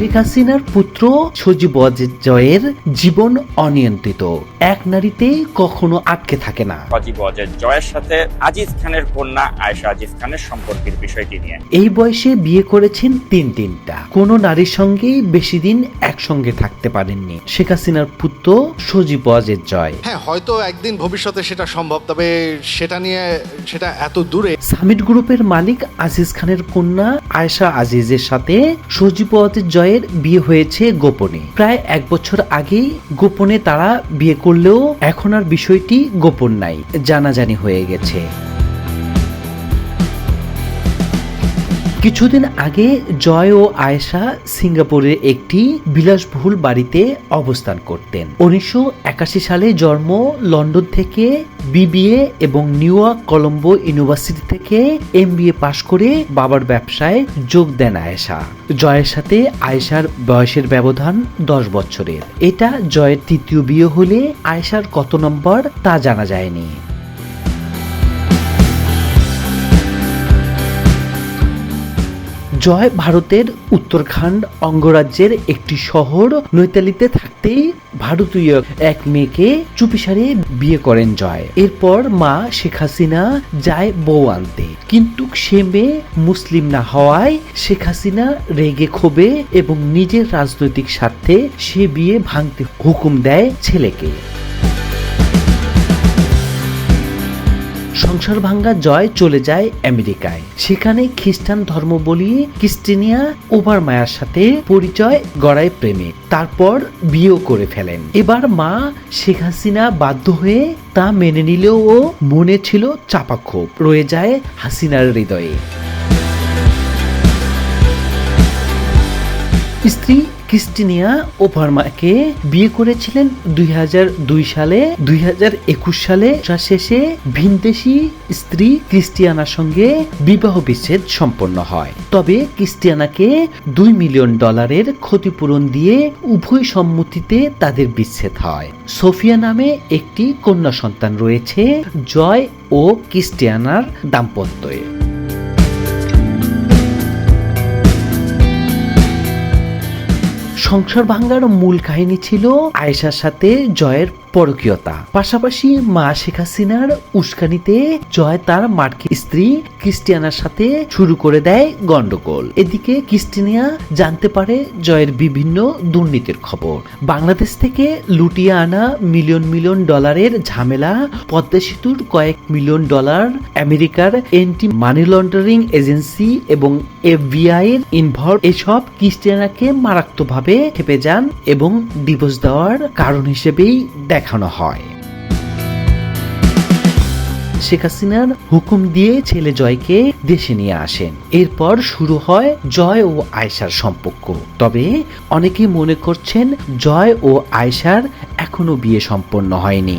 শেখ হাসিনার পুত্র সজীব জয়ের জীবন অনিয়ন্ত্রিত। এক নারীতে কখনো আটকে থাকে না। সজীব অজয় জয়ের সাথে আজিজ খানের কন্যা আয়েশা আজিজ খানের সম্পর্কের বিষয়টি নিয়ে। এই বয়সে বিয়ে করেছেন তিন তিনটা। কোনো নারীর সঙ্গেই বেশি দিন একসঙ্গে থাকতে পারেননি শেখ হাসিনার পুত্র সজীব ওয়াজেদ জয় হ্যাঁ হয়তো একদিন ভবিষ্যতে সেটা সম্ভব তবে সেটা নিয়ে সেটা এত দূরে সামিট গ্রুপের মালিক আজিজ খানের কন্যা আয়েশা আজিজের সাথে সজীব ওয়াজেদ জয়ের বিয়ে হয়েছে গোপনে। প্রায় এক বছর আগেই গোপনে তারা বিয়ে করলেও এখন আর বিষয়টি গোপন নাই, জানাজানি হয়ে গেছে। কিছুদিন আগে জয় ও আয়েশা সিঙ্গাপুরের একটি বিলাসবহুল বাড়িতে অবস্থান করতেন। উনিশশো একাশি সালে জন্ম লন্ডন থেকে বিবিএ এবং নিউ ইয়র্ক কলম্বো ইউনিভার্সিটি থেকে এমবিএ পাশ করে বাবার ব্যবসায় যোগ দেন আয়েশা। জয়ের সাথে আয়েশার বয়সের ব্যবধান দশ বছরের। এটা জয়ের তৃতীয় বিয়ে হলে আয়েশার কত নম্বর তা জানা যায়নি। জয় ভারতের উত্তরাখণ্ড অঙ্গরাজ্যের একটি শহর নৈতালিতে থাকতেই ভারতীয় এক মেয়েকে চুপিসারে বিয়ে করেন জয়। এরপর মা শেখ হাসিনা যায় বউ আনতে। কিন্তু সে মেয়ে মুসলিম না হওয়ায় শেখ হাসিনা রেগে ক্ষোভে এবং নিজের রাজনৈতিক স্বার্থে সে বিয়ে ভাঙতে হুকুম দেয় ছেলেকে। সংসার ভাঙ্গা জয় চলে যায় আমেরিকায়। সেখানে খ্রিস্টান ধর্ম ধর্মবলী ক্রিস্টিনিয়া ওভারমায়ার সাথে পরিচয় গড়ায় প্রেমে, তারপর বিয়েও করে ফেলেন। এবার মা শেখ হাসিনা বাধ্য হয়ে তা মেনে নিলেও ও মনে ছিল চাপা ক্ষোভ রয়ে যায় হাসিনার হৃদয়ে। স্ত্রী ক্রিস্টিনিয়া ওভারমাকে বিয়ে করেছিলেন দুই হাজার দুই সালে, দুই হাজার একুশ সালে। শেষে ভিনদেশি স্ত্রী ক্রিস্টিয়ানার সঙ্গে বিবাহ বিচ্ছেদ সম্পন্ন হয়। তবে ক্রিস্টিয়ানাকে দুই মিলিয়ন ডলারের ক্ষতিপূরণ দিয়ে উভয় সম্মতিতে তাদের বিচ্ছেদ হয়। সোফিয়া নামে একটি কন্যা সন্তান রয়েছে, জয় ও ক্রিস্টিয়ানার দাম্পত্যে। সংসার ভাঙ্গার মূল কাহিনী ছিল আয়েশার সাথে জয়ের পরকীয়তা। পাশাপাশি মা শেখ হাসিনার উস্কানিতে জয় তার মার্কি স্ত্রী ক্রিস্টিয়ানার সাথে শুরু করে দেয় গন্ডগোল। এদিকে ক্রিস্টিনিয়া জানতে পারে জয়ের বিভিন্ন দুর্নীতির খবর। বাংলাদেশ থেকে লুটিয়ে আনা মিলিয়ন মিলিয়ন ডলারের ঝামেলা, পদ্মা সেতুর কয়েক মিলিয়ন ডলার আমেরিকার এন্টি মানি লন্ডারিং এজেন্সি এবং এফবিআই এর ইনভলভ এসব ক্রিস্টিয়ানাকে মারাত্মকভাবে খেপে যান এবং ডিভোর্স দেওয়ার কারণ হিসেবেই দেখানো হয়। শেখ হাসিনার হুকুম দিয়ে ছেলে জয়কে দেশে নিয়ে আসেন। এরপর শুরু হয় জয় ও আয়সার সম্পর্ক। তবে অনেকে মনে করছেন জয় ও আয়সার এখনও বিয়ে সম্পন্ন হয়নি।